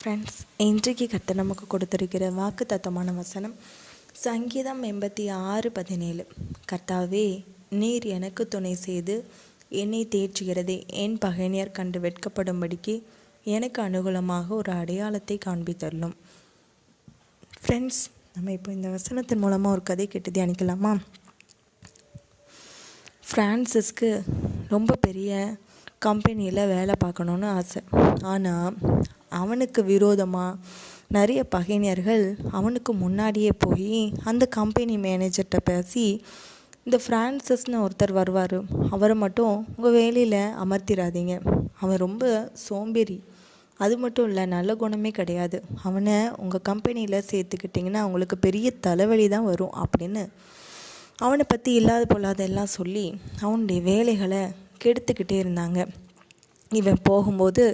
Friends இன்றைக்கு கத்த நமக்கு கொடுத்திருக்கிற வாக்கு தத்துவமான வசனம் சங்கீதம் எண்பத்தி ஆறு பதினேழு. கர்த்தாவே நீர் எனக்கு துணை செய்து என்னை தேற்றுகிறதே. என் பகைஞர் கண்டு வெட்கப்படும்படிக்கு எனக்கு அனுகூலமாக ஒரு அடையாளத்தை காண்பித்தள்ளும் ஃப்ரெண்ட்ஸ் நம்ம இப்போ இந்த வசனத்தின் மூலமாக ஒரு கதை கேட்டு தியானிக்கலாமா? ஃப்ரான்சிஸ்க்கு ரொம்ப பெரிய கம்பெனியில் வேலை பார்க்கணுன்னு ஆசை. ஆனால் அவனுக்கு விரோதமாக நிறைய பகைஞர்கள் அவனுக்கு முன்னாடியே போய் அந்த கம்பெனி மேனேஜர்கிட்ட பேசி இந்த ஃப்ரான்சஸ்னு ஒருத்தர் வருவார். அவரை மட்டும் உங்கள் வேலையில் அமர்த்திடாதீங்க அவன் ரொம்ப சோம்பேறி. அது மட்டும் இல்லை நல்ல குணமே கிடையாது. அவனை உங்கள் கம்பெனியில் சேர்த்துக்கிட்டிங்கன்னா அவங்களுக்கு பெரிய தலைவலி தான் வரும் அப்படின்னு அவனை பற்றி இல்லாத பொல்லாதெல்லாம் சொல்லி அவனுடைய வேலைகளை கெடுத்துக்கிட்டே இருந்தாங்க. இவன் போகும்போது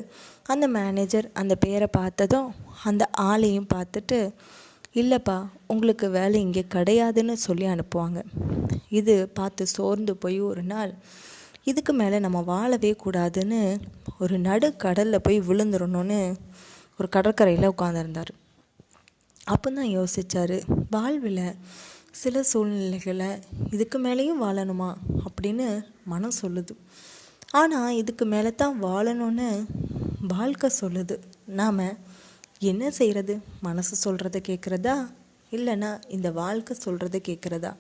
அந்த மேனேஜர் அந்த பேரை பார்த்ததும் அந்த ஆளையும் பார்த்துட்டு இல்லைப்பா உங்களுக்கு வேலை இங்கே கிடையாதுன்னு சொல்லி அனுப்புவாங்க. இது பார்த்து சோர்ந்து போய் ஒரு நாள் இதுக்கு மேலே நம்ம வாழவே கூடாதுன்னு ஒரு நடு கடலில் போய் விழுந்துடணும்னு ஒரு கடற்கரையில் உட்காந்துருந்தார் அப்போ தான் யோசித்தார் வாழ்வில் சில சூழ்நிலைகளை இதுக்கு மேலேயும் வாழணுமா? அப்படின்னு மனம் சொல்லுது. ஆனால் இதுக்கு மேலே தான் வாழணும்னு வாழ்க்கை சொல்லுது. நாம் என்ன செய்கிறது மனசு சொல்கிறத கேட்குறதா இல்லைன்னா இந்த வாழ்க்கை சொல்கிறத கேட்குறதா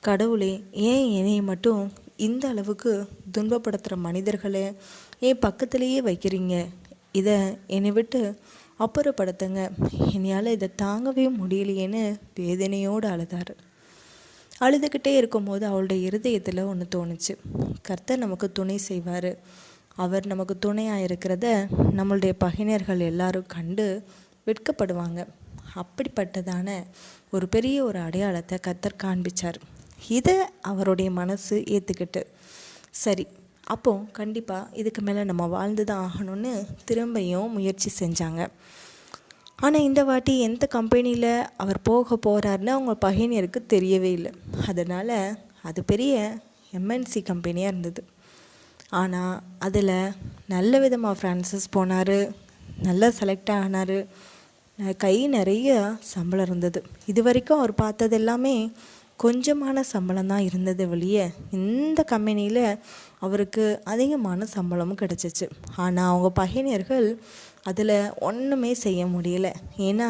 கடவுளே ஏன் என்னை மட்டும் இந்த அளவுக்கு துன்பப்படுத்துகிற மனிதர்களை ஏன் பக்கத்துலேயே வைக்கிறீங்க? இதை என்னை விட்டு அப்புறப்படுத்துங்க. என்னையால் இதை தாங்கவே முடியலையேன்னு வேதனையோடு அழுதார். அழுதுகிட்டே இருக்கும்போது அவளுடைய இருதயத்தில் ஒன்று தோணுச்சு. கர்த்தர் நமக்கு துணை செய்வார். அவர் நமக்கு துணையாக இருக்கிறத நம்மளுடைய பகைஞர்கள் எல்லாரும் கண்டு வெட்கப்படுவாங்க. அப்படிப்பட்டதான ஒரு பெரிய ஒரு அடையாளத்தை கத்தர் காண்பிச்சார். இதை அவருடைய மனசு ஏற்றுக்கிட்டு சரி அப்போ கண்டிப்பாக இதுக்கு மேலே நம்ம வாழ்ந்து தான் ஆகணும்னு திரும்பியும் முயற்சி செஞ்சாங்க. ஆனால் இந்த வாட்டி எந்த கம்பெனியில் அவர் போக போகிறாருன்னு அவங்க பகைஞருக்கு தெரியவே இல்லை. அதனால் அது பெரிய எம்என்சி கம்பெனியாக இருந்தது. ஆனால் அதில் நல்ல விதமாக ஃப்ரான்சிஸ் போனார். நல்லா செலக்ட் ஆனார். கை நிறைய சம்பளம் இருந்தது. இது வரைக்கும் அவர் பார்த்தது எல்லாமே கொஞ்சமான சம்பளம் தான் இருந்தது வெளியே. இந்த கம்பெனியில் அவருக்கு அதிகமான சம்பளமும் கிடச்சிச்சு. ஆனால் அவங்க பகைஞர்கள் அதில் ஒன்றுமே செய்ய முடியல. ஏன்னா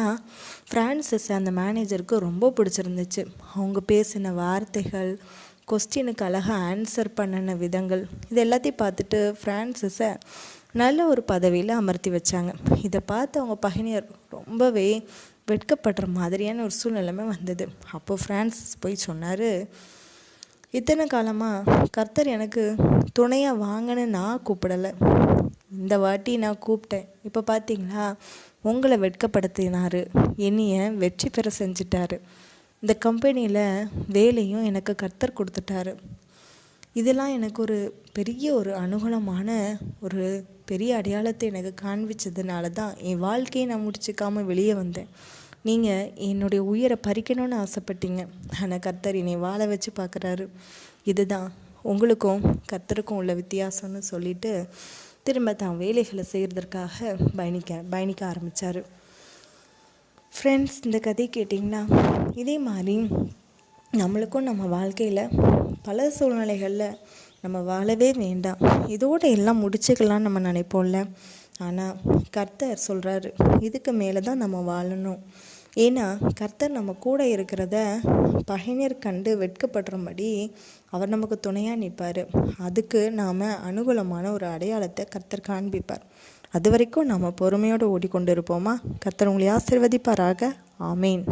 ஃப்ரான்சிஸ் அந்த மேனேஜருக்கு ரொம்ப பிடிச்சிருந்துச்சு. அவங்க பேசின வார்த்தைகள் கொஸ்டினுக்கு அழகாக ஆன்சர் பண்ணின விதங்கள். இது எல்லாத்தையும் பார்த்துட்டு ஃப்ரான்சிஸை நல்ல ஒரு பதவியில் அமர்த்தி வச்சாங்க. இதை பார்த்து அவங்க பகனியர் ரொம்பவே வெட்கப்படுற மாதிரியான ஒரு சூழ்நிலைமை வந்தது. அப்போ ஃப்ரான்சிஸ் போய் சொன்னார் இத்தனை காலமாக கர்த்தர் எனக்கு துணையாக வாங்கன்னு நான் கூப்பிடலை. இந்த வாட்டி நான் கூப்பிட்டேன். இப்போ பார்த்தீங்களா உங்களை வெட்கப்படுத்தினார். என்னைய வெற்றி பெற செஞ்சிட்டாரு. இந்த கம்பெனியில் வேலையும் எனக்கு கர்த்தர் கொடுத்துட்டாரு. இதெல்லாம் எனக்கு ஒரு பெரிய ஒரு அனுகூலமான ஒரு பெரிய அடையாளத்தை எனக்கு காண்பிச்சதுனால தான் என் வாழ்க்கையை நான் முடிச்சுக்காமல் வெளியே வந்தேன். நீங்கள் என்னுடைய உயிரை பறிக்கணும்னு ஆசைப்பட்டீங்க. ஆனால் கர்த்தர் என்னை வாழ வச்சு பார்க்குறாரு. இதுதான். உங்களுக்கும் கர்த்தருக்கும் உள்ள வித்தியாசம்னு சொல்லிட்டு திரும்ப தான் வேலைகளை செய்கிறதற்காக பயணிக்க பயணிக்க ஆரம்பித்தார் ஃப்ரெண்ட்ஸ் இந்த கதை கேட்டிங்கன்னா இதே மாதிரி நம்மளுக்கும் நம்ம வாழ்க்கையில் பல சூழ்நிலைகளில் நம்ம வாழவே வேண்டாம். இதோடு எல்லாம் முடிச்சுக்கலாம்னு நம்ம நினைப்போம்ல. ஆனால் கர்த்தர் சொல்கிறாரு இதுக்கு மேலே தான் நம்ம வாழணும். ஏன்னா கர்த்தர் நம்ம கூட இருக்கிறத பகைஞர் கண்டு வெட்கப்படுறபடி அவர் நமக்கு துணையாக நிற்பார் அதுக்கு நாம் அனுகூலமான ஒரு அடையாளத்தை கர்த்தர் காண்பிப்பார். அது வரைக்கும் நாம் பொறுமையோடு ஓடிக்கொண்டு இருப்போமா கத்தர் உங்களை ஆசிர்வதிப்பாராக. ஆமேன்.